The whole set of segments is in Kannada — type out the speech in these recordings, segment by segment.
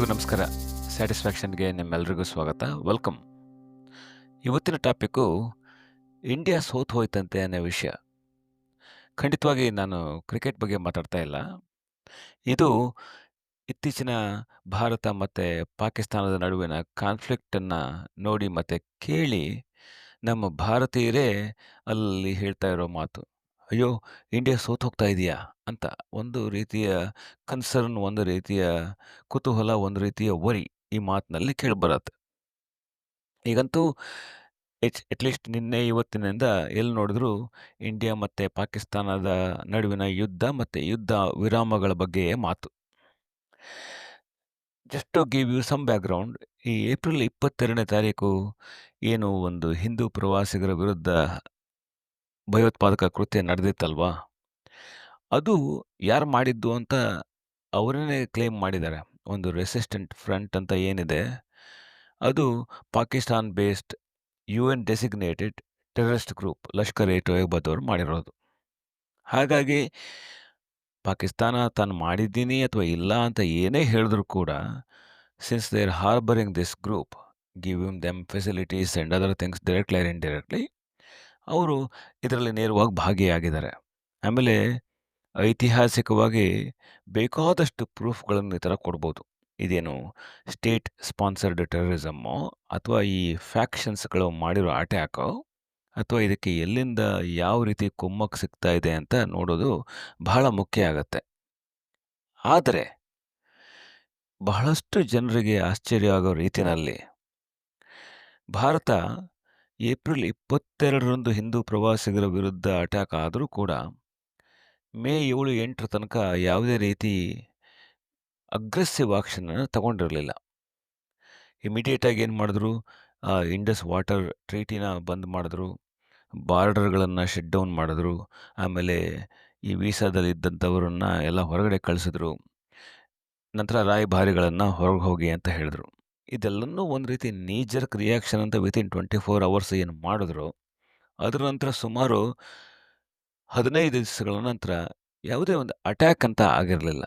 ಎಲ್ರಿಗೂ ನಮಸ್ಕಾರ. ಸ್ಯಾಟಿಸ್ಫ್ಯಾಕ್ಷನ್ಗೆ ನಿಮ್ಮೆಲ್ರಿಗೂ ಸ್ವಾಗತ. ವೆಲ್ಕಮ್. ಇವತ್ತಿನ ಟಾಪಿಕ್ಕು ಇಂಡಿಯಾ ಸೋತ್ ಹೋಯ್ತಂತೆ ಅನ್ನೋ ವಿಷಯ. ಖಂಡಿತವಾಗಿ ನಾನು ಕ್ರಿಕೆಟ್ ಬಗ್ಗೆ ಮಾತಾಡ್ತಾ ಇಲ್ಲ. ಇದು ಇತ್ತೀಚಿನ ಭಾರತ ಮತ್ತು ಪಾಕಿಸ್ತಾನದ ನಡುವಿನ ಕಾನ್ಫ್ಲಿಕ್ಟನ್ನು ನೋಡಿ ಮತ್ತು ಕೇಳಿ ನಮ್ಮ ಭಾರತೀಯರೇ ಅಲ್ಲಿ ಹೇಳ್ತಾ ಇರೋ ಮಾತು. ಅಯ್ಯೋ! ಇಂಡಿಯಾ ಸೋತ್ ಹೋಗ್ತಾ ಇದೆಯಾ? ಅಂತ ಒಂದು ರೀತಿಯ ಕನ್ಸರ್ನ್, ಒಂದು ರೀತಿಯ ಕುತೂಹಲ, ಒಂದು ರೀತಿಯ ವರಿ ಈ ಮಾತಿನಲ್ಲಿ ಕೇಳಿಬರತ್ತೆ. ಈಗಂತೂ ಎಚ್ ಅಟ್ಲೀಸ್ಟ್ ನಿನ್ನೆ ಇವತ್ತಿನಿಂದ ಎಲ್ಲಿ ನೋಡಿದ್ರು ಇಂಡಿಯಾ ಮತ್ತು ಪಾಕಿಸ್ತಾನದ ನಡುವಿನ ಯುದ್ಧ ಮತ್ತು ಯುದ್ಧ ವಿರಾಮಗಳ ಬಗ್ಗೆಯೇ ಮಾತು. Just to give you some background ಈ ಏಪ್ರಿಲ್ ಇಪ್ಪತ್ತೆರಡನೇ ತಾರೀಕು ಏನು ಒಂದು ಹಿಂದೂ ಪ್ರವಾಸಿಗರ ವಿರುದ್ಧ ಭಯೋತ್ಪಾದಕ ಕೃತ್ಯ ನಡೆದಿತ್ತಲ್ವಾ? ಅದು ಯಾರು ಮಾಡಿದ್ದು ಅಂತ ಅವರೇ ಕ್ಲೇಮ್ ಮಾಡಿದ್ದಾರೆ. ಒಂದು ರೆಸಿಸ್ಟೆಂಟ್ ಫ್ರಂಟ್ ಅಂತ ಏನಿದೆ, ಅದು Pakistan based U N designated terrorist group Lashkar e ತೊಯ್ಬದವ್ರು ಮಾಡಿರೋದು. ಹಾಗಾಗಿ ಪಾಕಿಸ್ತಾನ ತಾನು ಮಾಡಿದ್ದೀನಿ ಅಥವಾ ಇಲ್ಲ ಅಂತ ಏನೇ ಹೇಳಿದ್ರು ಕೂಡ since they are harbouring this group give him them facilities and other things directly or indirectly ಅವರು ಇದರಲ್ಲಿ ನೇರವಾಗಿ ಭಾಗಿಯಾಗಿದ್ದಾರೆ. ಆಮೇಲೆ ಐತಿಹಾಸಿಕವಾಗಿ ಬೇಕಾದಷ್ಟು ಪ್ರೂಫ್ಗಳನ್ನು ಈ ಥರ ಕೊಡ್ಬೋದು. ಇದೇನು ಸ್ಟೇಟ್ ಸ್ಪಾನ್ಸರ್ಡ್ ಟೆರರಿಸಮ್ಮು ಅಥವಾ ಈ ಫ್ಯಾಕ್ಷನ್ಸ್ಗಳು ಮಾಡಿರೋ ಅಟ್ಯಾಕೋ ಅಥವಾ ಇದಕ್ಕೆ ಎಲ್ಲಿಂದ ಯಾವ ರೀತಿ ಕುಮ್ಮಕ್ಕೆ ಸಿಗ್ತಾ ಇದೆ ಅಂತ ನೋಡೋದು ಬಹಳ ಮುಖ್ಯ ಆಗತ್ತೆ. ಆದರೆ ಬಹಳಷ್ಟು ಜನರಿಗೆ ಆಶ್ಚರ್ಯ ಆಗೋ ರೀತಿಯಲ್ಲಿ ಭಾರತ ಏಪ್ರಿಲ್ ಇಪ್ಪತ್ತೆರಡರಂದು ಹಿಂದೂ ಪ್ರವಾಸಿಗರ ವಿರುದ್ಧ ಅಟ್ಯಾಕ್ ಆದರೂ ಕೂಡ ಮೇ ಏಳು ಎಂಟರ ತನಕ ಯಾವುದೇ ರೀತಿ ಅಗ್ರೆಸಿವ್ ಆಕ್ಷನ್ ತಗೊಂಡಿರಲಿಲ್ಲ. ಇಮಿಡಿಯೇಟಾಗಿ ಏನು ಮಾಡಿದ್ರು? ಇಂಡಸ್ ವಾಟರ್ ಟ್ರೀಟಿನ ಬಂದ್ ಮಾಡಿದ್ರು. ಬಾರ್ಡರ್ಗಳನ್ನು ಶಟ್ ಡೌನ್ ಮಾಡಿದ್ರು. ಆಮೇಲೆ ಈ ವೀಸಾದಲ್ಲಿ ಇದ್ದಂಥವರನ್ನ ಎಲ್ಲ ಹೊರಗಡೆ ಕಳಿಸಿದ್ರು. ನಂತರ ರಾಯಭಾರಿಗಳನ್ನು ಹೊರಗೆ ಹೋಗಿ ಅಂತ ಹೇಳಿದ್ರು. ಇದೆಲ್ಲನೂ ಒಂದು ರೀತಿ ನೀಜರ್ಕ್ ರಿಯಾಕ್ಷನ್ ಅಂತ ವಿತಿನ್ ಟ್ವೆಂಟಿ ಫೋರ್ ಅವರ್ಸ್ ಏನು ಮಾಡಿದ್ರು, ಅದರ ನಂತರ ಸುಮಾರು ಹದಿನೈದು ದಿವಸಗಳ ನಂತರ ಯಾವುದೇ ಒಂದು ಅಟ್ಯಾಕ್ ಅಂತ ಆಗಿರಲಿಲ್ಲ.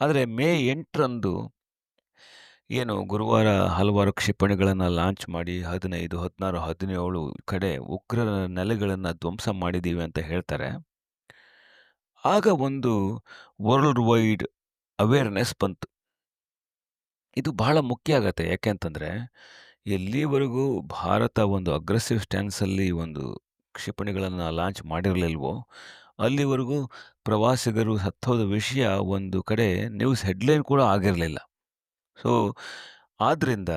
ಆದರೆ ಮೇ ಎಂಟರಂದು ಏನು ಗುರುವಾರ ಹಲವಾರು ಕ್ಷಿಪಣಿಗಳನ್ನು ಲಾಂಚ್ ಮಾಡಿ ಹದಿನೈದು, ಹದಿನಾರು, ಹದಿನೇಳು ಕಡೆ ಉಗ್ರರ ನೆಲೆಗಳನ್ನು ಧ್ವಂಸ ಮಾಡಿದ್ದೀವಿ ಅಂತ ಹೇಳ್ತಾರೆ. ಆಗ ಒಂದು ವರ್ಲ್ಡ್ ವೈಡ್ ಅವೇರ್ನೆಸ್ ಬಂತು. ಇದು ಬಹಳ ಮುಖ್ಯ ಆಗತ್ತೆ. ಯಾಕೆಂತಂದರೆ ಎಲ್ಲಿವರೆಗೂ ಭಾರತ ಒಂದು ಅಗ್ರೆಸಿವ್ ಸ್ಟ್ಯಾಂಡ್ಸಲ್ಲಿ ಒಂದು ಕ್ಷಿಪಣಿಗಳನ್ನು ಲಾಂಚ್ ಮಾಡಿರಲಿಲ್ವೋ, ಅಲ್ಲಿವರೆಗೂ ಪ್ರವಾಸಿಗರು ಸತ್ತೋದ ವಿಷಯ ಒಂದು ಕಡೆ ನ್ಯೂಸ್ ಹೆಡ್ಲೈನ್ ಕೂಡ ಆಗಿರಲಿಲ್ಲ. ಸೊ ಆದ್ದರಿಂದ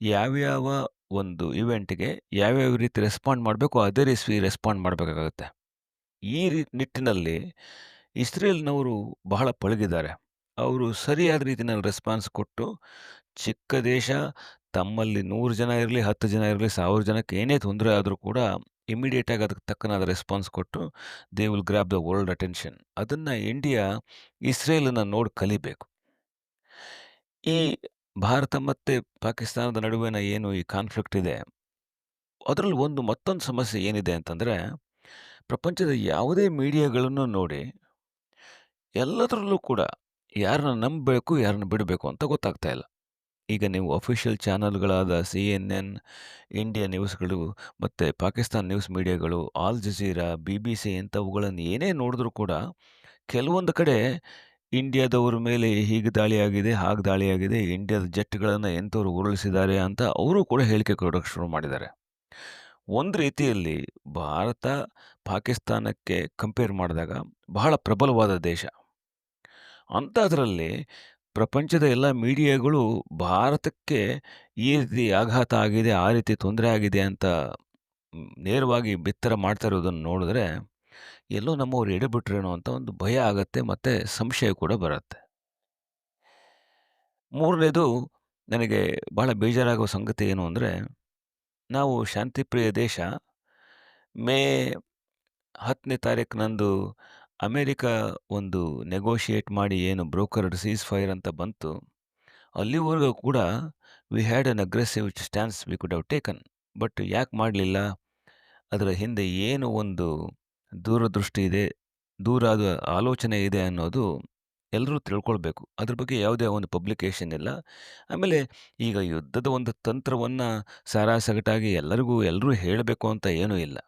ಯಾವ್ಯಾವ ಒಂದು ಇವೆಂಟ್ಗೆ ಯಾವ್ಯಾವ ರೀತಿ ರೆಸ್ಪಾಂಡ್ ಮಾಡಬೇಕು ಅದೇ ರೀತಿ ರೆಸ್ಪಾಂಡ್ ಮಾಡಬೇಕಾಗತ್ತೆ. ಈ ನಿಟ್ಟಿನಲ್ಲಿ ಇಸ್ರೇಲ್ನವರು ಬಹಳ ಪಳಗಿದ್ದಾರೆ. ಅವರು ಸರಿಯಾದ ರೀತಿಯಲ್ಲಿ ರೆಸ್ಪಾನ್ಸ್ ಕೊಟ್ಟು ಚಿಕ್ಕ ದೇಶ ತಮ್ಮಲ್ಲಿ ನೂರು ಜನ ಇರಲಿ ಹತ್ತು ಜನ ಇರಲಿ ಸಾವಿರ ಜನಕ್ಕೆ ಏನೇ ತೊಂದರೆ ಆದರೂ ಕೂಡ ಇಮಿಡಿಯೇಟಾಗಿ ಅದಕ್ಕೆ ತಕ್ಕನಾದ ರೆಸ್ಪಾನ್ಸ್ ಕೊಟ್ಟು they will grab the world attention ಅದನ್ನು ಇಂಡಿಯಾ ಇಸ್ರೇಲನ್ನು ನೋಡಿ ಕಲಿಬೇಕು. ಈ ಭಾರತ ಮತ್ತು ಪಾಕಿಸ್ತಾನದ ನಡುವಿನ ಏನು ಈ ಕಾನ್ಫ್ಲಿಕ್ಟ್ ಇದೆ ಅದರಲ್ಲಿ ಒಂದು ಮತ್ತೊಂದು ಸಮಸ್ಯೆ ಏನಿದೆ ಅಂತಂದರೆ ಪ್ರಪಂಚದ ಯಾವುದೇ ಮೀಡಿಯಾಗಳನ್ನು ನೋಡಿ ಎಲ್ಲದರಲ್ಲೂ ಕೂಡ ಯಾರನ್ನ ನಂಬಬೇಕು, ಯಾರನ್ನ ಬಿಡಬೇಕು ಅಂತ ಗೊತ್ತಾಗ್ತಾ ಇಲ್ಲ. ಈಗ ನೀವು ಅಫಿಷಿಯಲ್ ಚಾನಲ್ಗಳಾದ ಸಿ ಎನ್ ಎನ್ ಇಂಡಿಯಾ ನ್ಯೂಸ್ಗಳು ಮತ್ತು Pakistan news ಮೀಡಿಯಾಗಳು Al Jazeera B B C ಇಂಥವುಗಳನ್ನು ಏನೇ ನೋಡಿದ್ರೂ ಕೂಡ ಕೆಲವೊಂದು ಕಡೆ ಇಂಡಿಯಾದವ್ರ ಮೇಲೆ ಹೀಗೆ ದಾಳಿಯಾಗಿದೆ ಹಾಗೆ ದಾಳಿಯಾಗಿದೆ ಇಂಡಿಯಾದ ಜೆಟ್ಗಳನ್ನು ಎಂಥವ್ರು ಉರುಳಿಸಿದ್ದಾರೆ ಅಂತ ಅವರು ಕೂಡ ಹೇಳಿಕೆ ಕೊಡೋಕ್ಕೆ ಶುರು ಮಾಡಿದ್ದಾರೆ. ಒಂದು ರೀತಿಯಲ್ಲಿ ಭಾರತ, ಪಾಕಿಸ್ತಾನಕ್ಕೆ ಕಂಪೇರ್ ಮಾಡಿದಾಗ ಬಹಳ ಪ್ರಬಲವಾದ ದೇಶ. ಅಂಥದ್ರಲ್ಲಿ ಪ್ರಪಂಚದ ಎಲ್ಲ ಮೀಡಿಯಾಗಳು ಭಾರತಕ್ಕೆ ಈ ರೀತಿ ಆಘಾತ ಆಗಿದೆ, ಆ ರೀತಿ ತೊಂದರೆ ಆಗಿದೆ ಅಂತ ನೇರವಾಗಿ ಬಿತ್ತರ ಮಾಡ್ತಾ ಇರೋದನ್ನು ನೋಡಿದ್ರೆ ಎಲ್ಲೋ ನಮ್ಮವ್ರು ಎಡೆಬಿಟ್ರೇನೋ ಅಂತ ಒಂದು ಭಯ ಆಗತ್ತೆ ಮತ್ತು ಸಂಶಯ ಕೂಡ ಬರುತ್ತೆ. ಮೂರನೇದು ನನಗೆ ಭಾಳ ಬೇಜಾರಾಗುವ ಸಂಗತಿ ಏನು ಅಂದರೆ ನಾವು ಶಾಂತಿಪ್ರಿಯ ದೇಶ ಮೇ ಹತ್ತನೇ ತಾರೀಕಿನಂದು ಅಮೇರಿಕ ಒಂದು ನೆಗೋಷಿಯೇಟ್ ಮಾಡಿ ಏನು ಬ್ರೋಕರ್ಡ್ ಸೀಸ್ ಫೈರ್ ಅಂತ ಬಂತು ಅಲ್ಲಿವರೆಗೂ ಕೂಡ we had an aggressive stance we could have taken but ಯಾಕೆ ಮಾಡಲಿಲ್ಲ ಅದರ ಹಿಂದೆ ಏನು ಒಂದು ದೂರದೃಷ್ಟಿ ಇದೆ ದೂರಾದ ಆಲೋಚನೆ ಇದೆ ಅನ್ನೋದು ಎಲ್ಲರೂ ತಿಳ್ಕೊಳ್ಬೇಕು. ಅದ್ರ ಬಗ್ಗೆ ಯಾವುದೇ ಒಂದು ಪಬ್ಲಿಕೇಷನ್ ಇಲ್ಲ. ಆಮೇಲೆ ಈಗ ಯುದ್ಧದ ಒಂದು ತಂತ್ರವನ್ನು ಸಾರಾಸಗಟಾಗಿ ಎಲ್ಲರಿಗೂ ಎಲ್ಲರೂ ಹೇಳಬೇಕು ಅಂತ ಏನೂ ಇಲ್ಲ.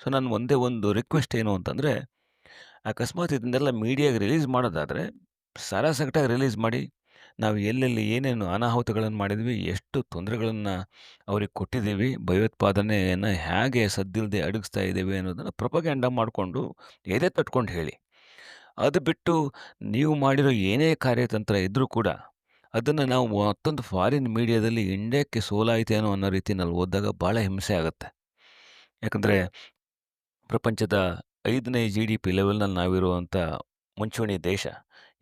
ಸೊ ನಾನು ಒಂದೇ ಒಂದು ರಿಕ್ವೆಸ್ಟ್ ಏನು ಅಂತಂದ್ರೆ, ಅಕಸ್ಮಾತ್ ಇದನ್ನೆಲ್ಲ ಮೀಡಿಯಾಗೆ ರಿಲೀಸ್ ಮಾಡೋದಾದರೆ ಸಾರಾಸಗಟಾಗಿ ರಿಲೀಸ್ ಮಾಡಿ. ನಾವು ಎಲ್ಲೆಲ್ಲಿ ಏನೇನು ಅನಾಹುತಗಳನ್ನು ಮಾಡಿದ್ವಿ, ಎಷ್ಟು ತೊಂದರೆಗಳನ್ನು ಅವ್ರಿಗೆ ಕೊಟ್ಟಿದ್ದೀವಿ, ಭಯೋತ್ಪಾದನೆಯನ್ನು ಹೇಗೆ ಸದ್ದಿಲ್ಲದೆ ಅಡಗಿಸ್ತಾ ಇದ್ದೀವಿ ಅನ್ನೋದನ್ನು ಪ್ರೊಪಗ್ಯಾಂಡ ಮಾಡಿಕೊಂಡು ಎದೆ ತಟ್ಕೊಂಡು ಹೇಳಿ. ಅದು ಬಿಟ್ಟು ನೀವು ಮಾಡಿರೋ ಏನೇ ಕಾರ್ಯತಂತ್ರ ಇದ್ದರೂ ಕೂಡ, ಅದನ್ನು ನಾವು ಮತ್ತೊಂದು ಫಾರಿನ್ ಮೀಡಿಯಾದಲ್ಲಿ ಇಂಡಿಯಾಕ್ಕೆ ಸೋಲಾಯಿತೇನೋ ಅನ್ನೋ ರೀತಿಯಲ್ಲಿ ಓದಿದಾಗ ಭಾಳ ಹಿಂಸೆ ಆಗುತ್ತೆ. ಯಾಕಂದರೆ ಪ್ರಪಂಚದ 5ನೇ ಪಿ ಲೆವೆಲ್‌ನಲ್ಲಿ ನಾವಿರುವಂಥ ಮುಂಚೂಣಿ ದೇಶ.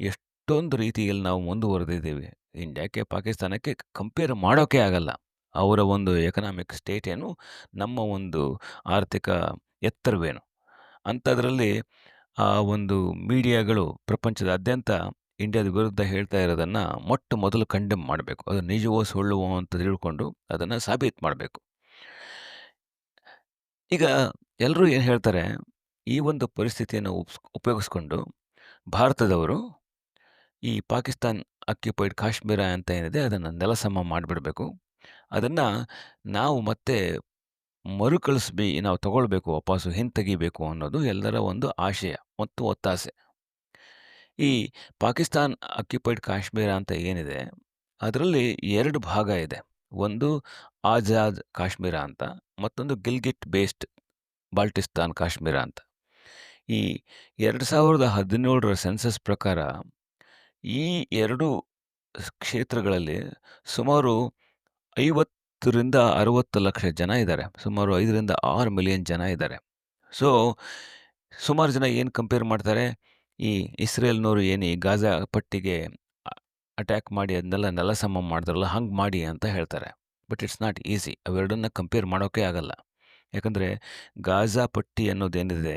ಎಷ್ಟೊಂದು ರೀತಿಯಲ್ಲಿ ನಾವು ಮುಂದುವರೆದಿದ್ದೀವಿ. ಇಂಡಿಯಾಕ್ಕೆ, ಪಾಕಿಸ್ತಾನಕ್ಕೆ ಕಂಪೇರ್ ಮಾಡೋಕೆ ಆಗಲ್ಲ. ಅವರ ಒಂದು ಎಕನಾಮಿಕ್ ಸ್ಟೇಟ್ ಏನು, ನಮ್ಮ ಒಂದು ಆರ್ಥಿಕ ಎತ್ತರವೇನು. ಅಂಥದ್ರಲ್ಲಿ ಆ ಒಂದು ಮೀಡಿಯಾಗಳು ಪ್ರಪಂಚದಾದ್ಯಂತ ಇಂಡಿಯಾದ ವಿರುದ್ಧ ಹೇಳ್ತಾ ಇರೋದನ್ನು ಮೊಟ್ಟ ಮೊದಲು ಕಂಡೆಮ್ ಮಾಡಬೇಕು. ಅದು ನಿಜವೋ ಸುಳ್ಳುವೋ ಅಂತ ತಿಳ್ಕೊಂಡು ಅದನ್ನು ಸಾಬೀತು ಮಾಡಬೇಕು. ಈಗ ಎಲ್ಲರೂ ಏನು ಹೇಳ್ತಾರೆ, ಈ ಒಂದು ಪರಿಸ್ಥಿತಿಯನ್ನು ಉಪ್ಸ್ ಉಪಯೋಗಿಸ್ಕೊಂಡು ಭಾರತದವರು ಈ ಪಾಕಿಸ್ತಾನ್ ಅಕ್ಯುಪೈಡ್ ಕಾಶ್ಮೀರ ಅಂತ ಏನಿದೆ ಅದನ್ನು ನೆಲಸಮ ಮಾಡಿಬಿಡಬೇಕು. ಅದನ್ನು ನಾವು ಮತ್ತೆ ಮರುಕಳಿಸ್ಬಿ ನಾವು ತಗೊಳ್ಬೇಕು ವಾಪಸ್ಸು ಹಿಂತೆಗಿಬೇಕು ಅನ್ನೋದು ಎಲ್ಲರ ಒಂದು ಆಶಯ ಮತ್ತು ಒತ್ತಾಸೆ. ಈ ಪಾಕಿಸ್ತಾನ್ ಅಕ್ಯುಪೈಡ್ ಕಾಶ್ಮೀರ ಅಂತ ಏನಿದೆ, ಅದರಲ್ಲಿ ಎರಡು ಭಾಗ ಇದೆ. ಒಂದು ಆಜಾದ್ ಕಾಶ್ಮೀರ ಅಂತ, ಮತ್ತೊಂದು ಗಿಲ್ಗಿಟ್ ಬೇಸ್ಡ್ ಬಾಲ್ಟಿಸ್ತಾನ್ ಕಾಶ್ಮೀರ ಅಂತ. ಈ 2017ರ ಸೆನ್ಸಸ್ ಪ್ರಕಾರ ಈ ಎರಡು ಕ್ಷೇತ್ರಗಳಲ್ಲಿ ಸುಮಾರು 50ರಿಂದ 60 ಲಕ್ಷ ಜನ ಇದ್ದಾರೆ. ಸುಮಾರು 5ರಿಂದ 6 ಮಿಲಿಯನ್ ಜನ ಇದ್ದಾರೆ. ಸೊ ಸುಮಾರು ಜನ ಏನು ಕಂಪೇರ್ ಮಾಡ್ತಾರೆ, ಈ ಇಸ್ರೇಲ್‌ನವರು ಏನು ಈ ಗಾಜಾ ಪಟ್ಟಿಗೆ ಅಟ್ಯಾಕ್ ಮಾಡಿ ಅದನ್ನೆಲ್ಲ ನೆಲಸಮ ಮಾಡಿದ್ರಲ್ಲ, ಹಂಗೆ ಮಾಡಿ ಅಂತ ಹೇಳ್ತಾರೆ. But it's not easy. ಅವೆರಡನ್ನ compare ಮಾಡೋಕ್ಕೆ ಆಗಲ್ಲ. ಯಾಕಂದರೆ ಗಾಜಾ ಪಟ್ಟಿ ಅನ್ನೋದೇನಿದೆ,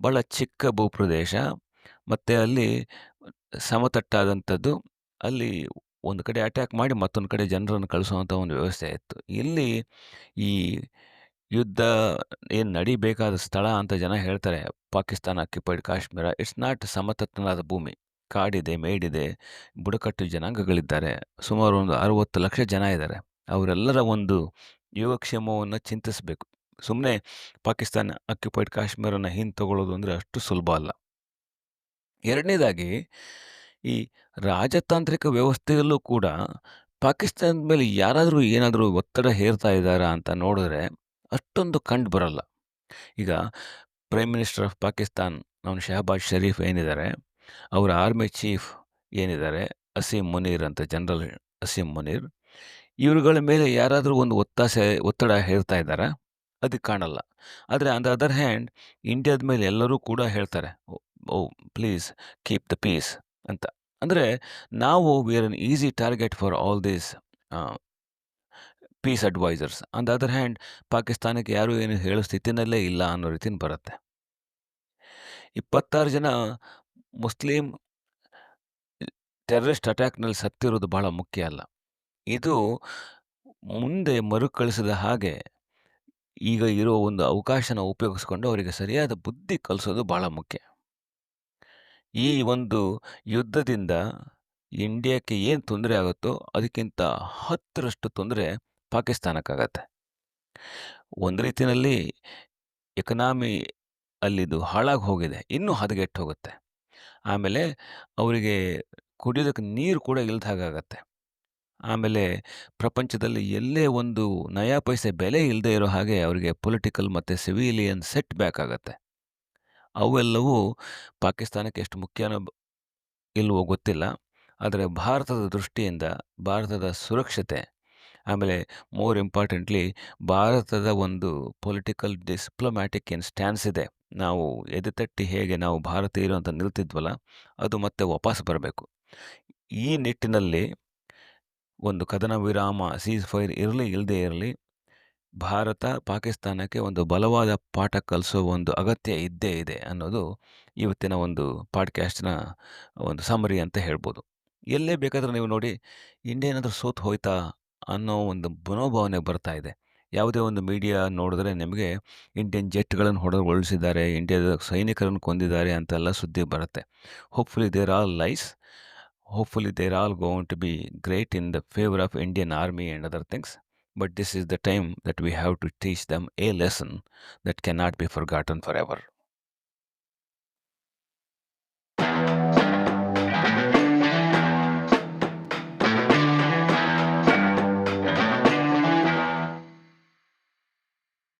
ಭಾಳ ಚಿಕ್ಕ ಭೂಪ್ರದೇಶ. ಮತ್ತು ಅಲ್ಲಿ ಸಮತಟ್ಟಾದಂಥದ್ದು. ಅಲ್ಲಿ ಒಂದು ಕಡೆ ಅಟ್ಯಾಕ್ ಮಾಡಿ ಮತ್ತೊಂದು ಕಡೆ ಜನರನ್ನು ಕಳಿಸುವಂಥ ಒಂದು ವ್ಯವಸ್ಥೆ ಇತ್ತು. ಇಲ್ಲಿ ಈ ಯುದ್ಧ ಏನು ನಡಿಬೇಕಾದ ಸ್ಥಳ ಅಂತ ಜನ ಹೇಳ್ತಾರೆ, Pakistan occupied Kashmir. It's not ಸಮತಟ್ಟನಾದ ಭೂಮಿ. ಕಾಡಿದೆ, ಮೇಡಿದೆ, ಬುಡಕಟ್ಟು ಜನಾಂಗಗಳಿದ್ದಾರೆ. ಸುಮಾರು ಒಂದು 60 ಲಕ್ಷ ಜನ ಇದ್ದಾರೆ. ಅವರೆಲ್ಲರ ಒಂದು ಯೋಗಕ್ಷೇಮವನ್ನು ಚಿಂತಿಸಬೇಕು. ಸುಮ್ಮನೆ ಪಾಕಿಸ್ತಾನ ಆಕ್ಯುಪೈಡ್ ಕಾಶ್ಮೀರನ ಹಿಂತೆಗೊಳ್ಳೋದು ಅಂದರೆ ಅಷ್ಟು ಸುಲಭ ಅಲ್ಲ. ಎರಡನೇದಾಗಿ ಈ ರಾಜತಾಂತ್ರಿಕ ವ್ಯವಸ್ಥೆಯಲ್ಲೂ ಕೂಡ ಪಾಕಿಸ್ತಾನದ ಮೇಲೆ ಯಾರಾದರೂ ಏನಾದರೂ ಒತ್ತಡ ಹೇರ್ತಾ ಇದ್ದಾರಾ ಅಂತ ನೋಡಿದ್ರೆ ಅಷ್ಟೊಂದು ಕಂಡು ಬರಲ್ಲ. ಈಗ ಪ್ರೈಮ್ ಮಿನಿಸ್ಟರ್ ಆಫ್ ಪಾಕಿಸ್ತಾನ್ ಅವನು ಶಹಬಾಜ್ ಶರೀಫ್ ಏನಿದ್ದಾರೆ, ಅವರ ಆರ್ಮಿ ಚೀಫ್ ಏನಿದ್ದಾರೆ, ಅಸೀಮ್ ಮುನೀರ್ ಅಂತ ಜನರಲ್ ಅಸೀಮ್ ಮುನೀರ್. ಇವರುಗಳ ಮೇಲೆ ಯಾರಾದರೂ ಒಂದು ಒತ್ತಾಸೆ ಒತ್ತಡ ಹೇರ್ತಾ ಇದ್ದಾರಾ? ಅದು ಕಾಣಲ್ಲ. ಆದರೆ ಆನ್ ದ ಅದರ್ ಹ್ಯಾಂಡ್ ಇಂಡಿಯಾದ ಮೇಲೆ ಎಲ್ಲರೂ ಕೂಡ ಹೇಳ್ತಾರೆ, oh please keep the peace ಅಂತ. ಅಂದರೆ ನಾವು we are an easy target for all these peace advisers. On the other hand ಪಾಕಿಸ್ತಾನಕ್ಕೆ ಯಾರೂ ಏನು ಹೇಳೋ ಸ್ಥಿತಿನಲ್ಲೇ ಇಲ್ಲ ಅನ್ನೋ ರೀತಿನ್ ಬರುತ್ತೆ. 26 ಜನ ಮುಸ್ಲಿಂ ಟೆರರಿಸ್ಟ್ ಅಟ್ಯಾಕ್‌ನಲ್ಲಿ ಸತ್ತಿರೋದು ಬಹಳ ಮುಖ್ಯ ಅಲ್ಲ. ಇದು ಮುಂದೆ ಮರುಕಳಿಸಿದ ಹಾಗೆ ಈಗ ಇರೋ ಒಂದು ಅವಕಾಶನ ಉಪಯೋಗಿಸ್ಕೊಂಡು ಅವರಿಗೆ ಸರಿಯಾದ ಬುದ್ಧಿ ಕಲಿಸೋದು ಭಾಳ ಮುಖ್ಯ. ಈ ಒಂದು ಯುದ್ಧದಿಂದ ಇಂಡಿಯಾಕ್ಕೆ ಏನು ತೊಂದರೆ ಆಗುತ್ತೋ ಅದಕ್ಕಿಂತ 10ರಷ್ಟು ತೊಂದರೆ ಪಾಕಿಸ್ತಾನಕ್ಕಾಗತ್ತೆ. ಒಂದು ರೀತಿಯಲ್ಲಿ ಎಕನಾಮಿ ಅಲ್ಲಿದು ಹಾಳಾಗಿ ಹೋಗಿದೆ. ಇನ್ನೂ ಹದಗೆಟ್ಟು ಹೋಗುತ್ತೆ. ಆಮೇಲೆ ಅವರಿಗೆ ಕುಡಿಯೋದಕ್ಕೆ ನೀರು ಕೂಡ ಇಲ್ದ ಹಾಗಾಗತ್ತೆ. ಆಮೇಲೆ ಪ್ರಪಂಚದಲ್ಲಿ ಎಲ್ಲೇ ಒಂದು ನಯಾ ಪೈಸೆ ಬೆಲೆ ಇಲ್ಲದೆ ಇರೋ ಹಾಗೆ ಅವರಿಗೆ ಪೊಲಿಟಿಕಲ್ ಮತ್ತು ಸಿವಿಲಿಯನ್ ಸೆಟ್ ಬ್ಯಾಕ್ ಆಗತ್ತೆ. ಅವೆಲ್ಲವೂ ಪಾಕಿಸ್ತಾನಕ್ಕೆ ಎಷ್ಟು ಮುಖ್ಯನೋ ಇಲ್ವೋ ಗೊತ್ತಿಲ್ಲ. ಆದರೆ ಭಾರತದ ದೃಷ್ಟಿಯಿಂದ ಭಾರತದ ಸುರಕ್ಷತೆ, ಆಮೇಲೆ ಮೋರ್ ಇಂಪಾರ್ಟೆಂಟ್ಲಿ ಭಾರತದ ಒಂದು ಪೊಲಿಟಿಕಲ್ ಡಿಸ್ಪ್ಲೊಮ್ಯಾಟಿಕ್ ಏನು ಸ್ಟ್ಯಾನ್ಸ್ ಇದೆ, ನಾವು ಎದೆತಟ್ಟಿ ಹೇಗೆ ನಾವು ಭಾರತೀಯರು ಅಂತ ನಿಲ್ತಿದ್ವಲ್ಲ, ಅದು ಮತ್ತೆ ವಾಪಸ್ ಬರಬೇಕು. ಈ ನಿಟ್ಟಿನಲ್ಲಿ ಒಂದು ಕದನ ವಿರಾಮ ಸೀಸ್ ಫೈರ್ ಇರಲಿ ಇಲ್ಲದೇ ಇರಲಿ, ಭಾರತ ಪಾಕಿಸ್ತಾನಕ್ಕೆ ಒಂದು ಬಲವಾದ ಪಾಠ ಕಲಿಸೋ ಒಂದು ಅಗತ್ಯ ಇದ್ದೇ ಇದೆ ಅನ್ನೋದು ಇವತ್ತಿನ ಒಂದು ಪಾಡ್‌ಕ್ಯಾಸ್ಟ್‌ನ ಒಂದು ಸಮರಿ ಅಂತ ಹೇಳ್ಬೋದು. ಎಲ್ಲೇ ಬೇಕಾದರೂ ನೀವು ನೋಡಿ, ಇಂಡಿಯಾ ಏನಾದರೂ ಸೋತು ಹೋಯ್ತಾ ಅನ್ನೋ ಒಂದು ಮನೋಭಾವನೆ ಬರ್ತಾ ಇದೆ. ಯಾವುದೇ ಒಂದು ಮೀಡಿಯಾ ನೋಡಿದ್ರೆ ನಿಮಗೆ ಇಂಡಿಯನ್ ಜೆಟ್ಗಳನ್ನು ಹೊಡೆದು ಉಳಿಸಿದ್ದಾರೆ ಇಂಡಿಯಾದ ಸೈನಿಕರನ್ನು ಕೊಂದಿದ್ದಾರೆ ಅಂತೆಲ್ಲ ಸುದ್ದಿ ಬರುತ್ತೆ hopefully they're all lies hopefully they're all going to be great in the favor of indian army and other things but this is the time that we have to teach them a lesson that cannot be forgotten forever.